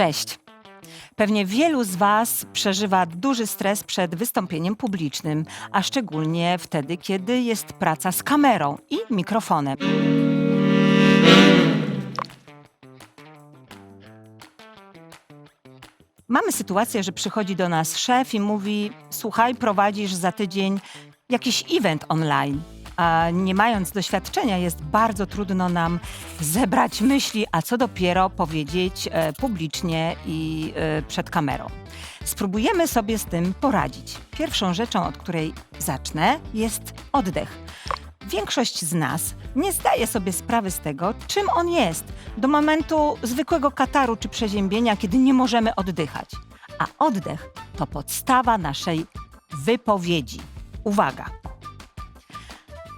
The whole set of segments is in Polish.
Cześć! Pewnie wielu z Was przeżywa duży stres przed wystąpieniem publicznym, a szczególnie wtedy, kiedy jest praca z kamerą i mikrofonem. Mamy sytuację, że przychodzi do nas szef i mówi: Słuchaj, prowadzisz za tydzień jakiś event online. A nie mając doświadczenia, jest bardzo trudno nam zebrać myśli, a co dopiero powiedzieć e, publicznie i e, przed kamerą. Spróbujemy sobie z tym poradzić. Pierwszą rzeczą, od której zacznę, jest oddech. Większość z nas nie zdaje sobie sprawy z tego, czym on jest, do momentu zwykłego kataru czy przeziębienia, kiedy nie możemy oddychać. A oddech to podstawa naszej wypowiedzi. Uwaga!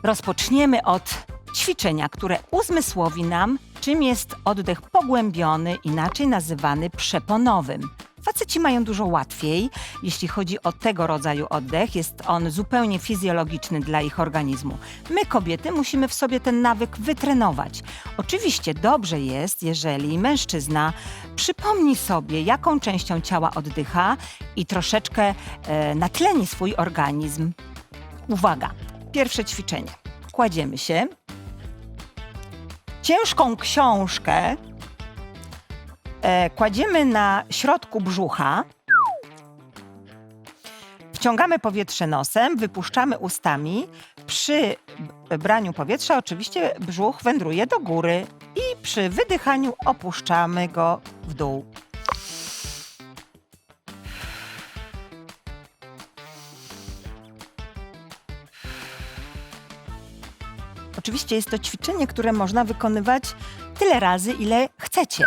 Rozpoczniemy od ćwiczenia, które uzmysłowi nam, czym jest oddech pogłębiony, inaczej nazywany przeponowym. Faceci mają dużo łatwiej, jeśli chodzi o tego rodzaju oddech. Jest on zupełnie fizjologiczny dla ich organizmu. My, kobiety, musimy w sobie ten nawyk wytrenować. Oczywiście dobrze jest, jeżeli mężczyzna przypomni sobie, jaką częścią ciała oddycha i troszeczkę e, natleni swój organizm. Uwaga, pierwsze ćwiczenie. Kładziemy się. Ciężką książkę e, kładziemy na środku brzucha. Wciągamy powietrze nosem, wypuszczamy ustami. Przy braniu powietrza oczywiście brzuch wędruje do góry i przy wydychaniu opuszczamy go w dół. Oczywiście jest to ćwiczenie, które można wykonywać tyle razy, ile chcecie.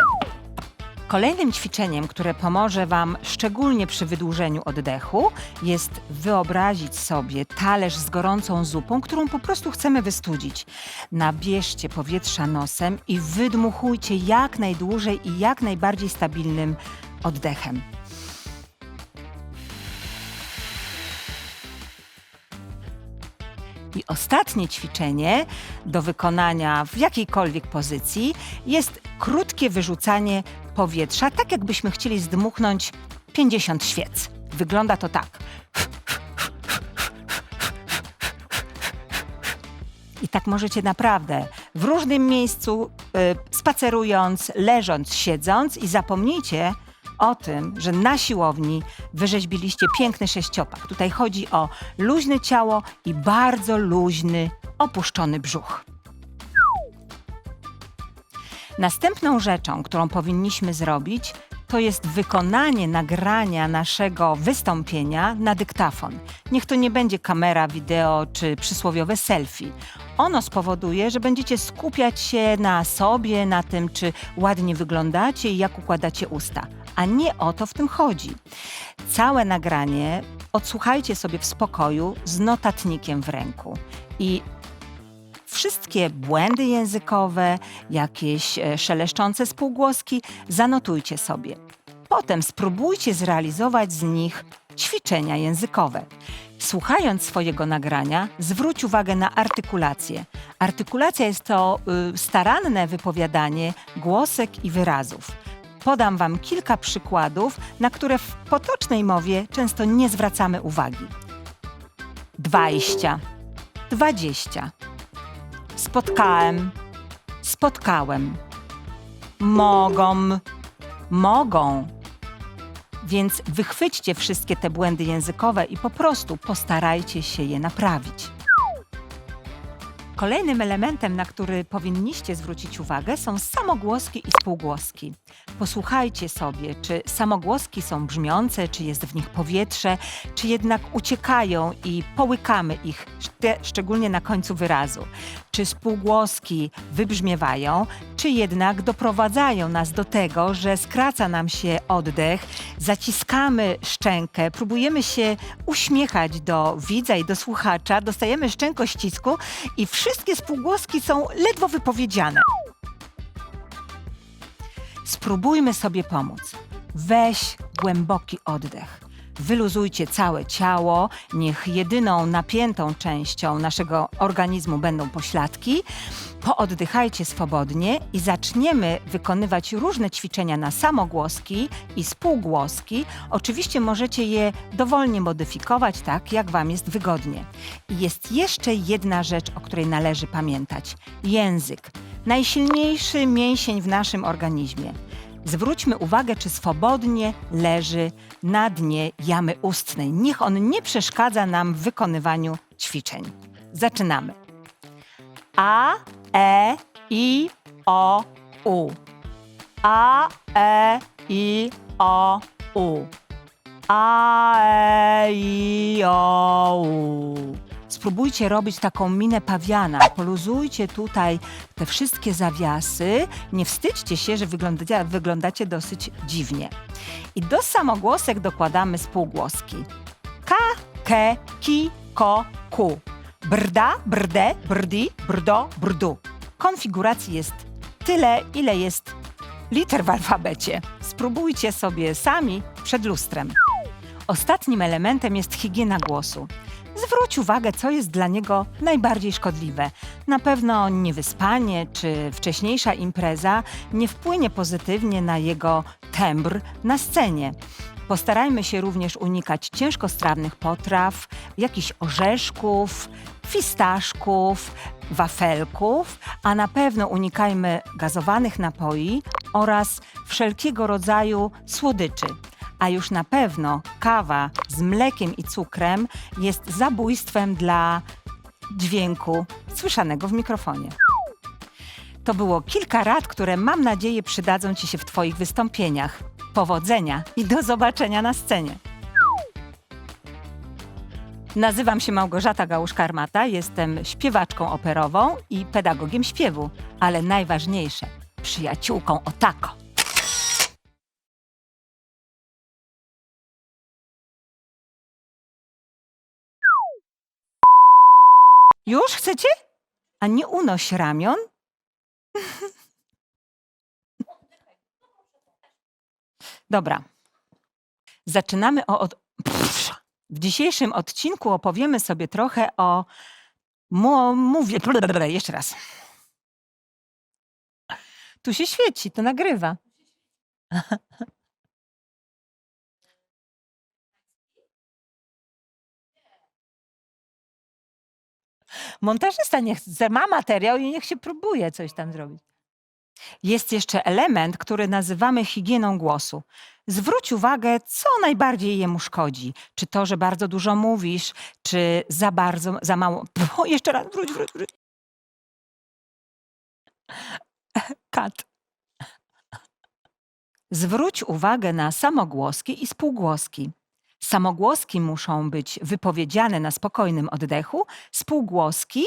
Kolejnym ćwiczeniem, które pomoże Wam szczególnie przy wydłużeniu oddechu, jest wyobrazić sobie talerz z gorącą zupą, którą po prostu chcemy wystudzić. Nabierzcie powietrza nosem i wydmuchujcie jak najdłużej i jak najbardziej stabilnym oddechem. Ostatnie ćwiczenie do wykonania w jakiejkolwiek pozycji jest krótkie wyrzucanie powietrza, tak jakbyśmy chcieli zdmuchnąć 50 świec. Wygląda to tak. I tak możecie naprawdę w różnym miejscu, y, spacerując, leżąc, siedząc i zapomnijcie o tym, że na siłowni wyrzeźbiliście piękny sześciopak. Tutaj chodzi o luźne ciało i bardzo luźny, opuszczony brzuch. Następną rzeczą, którą powinniśmy zrobić, to jest wykonanie nagrania naszego wystąpienia na dyktafon. Niech to nie będzie kamera, wideo czy przysłowiowe selfie. Ono spowoduje, że będziecie skupiać się na sobie, na tym, czy ładnie wyglądacie i jak układacie usta. A nie o to w tym chodzi. Całe nagranie odsłuchajcie sobie w spokoju z notatnikiem w ręku. I wszystkie błędy językowe, jakieś e, szeleszczące spółgłoski zanotujcie sobie. Potem spróbujcie zrealizować z nich ćwiczenia językowe. Słuchając swojego nagrania, zwróć uwagę na artykulację. Artykulacja jest to y, staranne wypowiadanie głosek i wyrazów. Podam Wam kilka przykładów, na które w potocznej mowie często nie zwracamy uwagi. Dwadzieścia, dwadzieścia. Spotkałem, spotkałem. Mogą, mogą. Więc wychwyćcie wszystkie te błędy językowe i po prostu postarajcie się je naprawić. Kolejnym elementem, na który powinniście zwrócić uwagę, są samogłoski i spółgłoski. Posłuchajcie sobie, czy samogłoski są brzmiące, czy jest w nich powietrze, czy jednak uciekają i połykamy ich, szczególnie na końcu wyrazu. Czy spółgłoski wybrzmiewają, czy jednak doprowadzają nas do tego, że skraca nam się oddech, zaciskamy szczękę, próbujemy się uśmiechać do widza i do słuchacza, dostajemy szczękościsku i wszystkie spółgłoski są ledwo wypowiedziane. Spróbujmy sobie pomóc. Weź głęboki oddech. Wyluzujcie całe ciało, niech jedyną napiętą częścią naszego organizmu będą pośladki. Pooddychajcie swobodnie i zaczniemy wykonywać różne ćwiczenia na samogłoski i spółgłoski. Oczywiście możecie je dowolnie modyfikować tak, jak Wam jest wygodnie. I jest jeszcze jedna rzecz, o której należy pamiętać. Język. Najsilniejszy mięsień w naszym organizmie. Zwróćmy uwagę, czy swobodnie leży na dnie jamy ustnej. Niech on nie przeszkadza nam w wykonywaniu ćwiczeń. Zaczynamy. A, E, I, O, U. A, E, I, O, U. A, E, I, O. Spróbujcie robić taką minę pawiana. Poluzujcie tutaj te wszystkie zawiasy. Nie wstydźcie się, że wyglądacie, wyglądacie dosyć dziwnie. I do samogłosek dokładamy spółgłoski. K, ke, ki, ko, ku. Brda, brde, brdi, brdo, brdu. Konfiguracji jest tyle, ile jest liter w alfabecie. Spróbujcie sobie sami przed lustrem. Ostatnim elementem jest higiena głosu. Zwróć uwagę, co jest dla niego najbardziej szkodliwe. Na pewno niewyspanie czy wcześniejsza impreza nie wpłynie pozytywnie na jego tembr na scenie. Postarajmy się również unikać ciężkostrawnych potraw, jakichś orzeszków, fistaszków, wafelków, a na pewno unikajmy gazowanych napoi oraz wszelkiego rodzaju słodyczy. A już na pewno kawa z mlekiem i cukrem jest zabójstwem dla dźwięku słyszanego w mikrofonie. To było kilka rad, które mam nadzieję przydadzą Ci się w Twoich wystąpieniach. Powodzenia i do zobaczenia na scenie. Nazywam się Małgorzata Gałuszka-Armata, jestem śpiewaczką operową i pedagogiem śpiewu, ale najważniejsze, przyjaciółką Otako. Już chcecie? A nie unoś ramion? Dobra. Zaczynamy o. Od... Pff. W dzisiejszym odcinku opowiemy sobie trochę o. Mówię. Jeszcze raz. Tu się świeci, to nagrywa. Montażysta niech ma materiał i niech się próbuje coś tam zrobić. Jest jeszcze element, który nazywamy higieną głosu. Zwróć uwagę, co najbardziej jemu szkodzi. Czy to, że bardzo dużo mówisz, czy za bardzo, za mało. O, jeszcze raz, wróć, wróć, wróć. Kat. Zwróć uwagę na samogłoski i spółgłoski. Samogłoski muszą być wypowiedziane na spokojnym oddechu, spółgłoski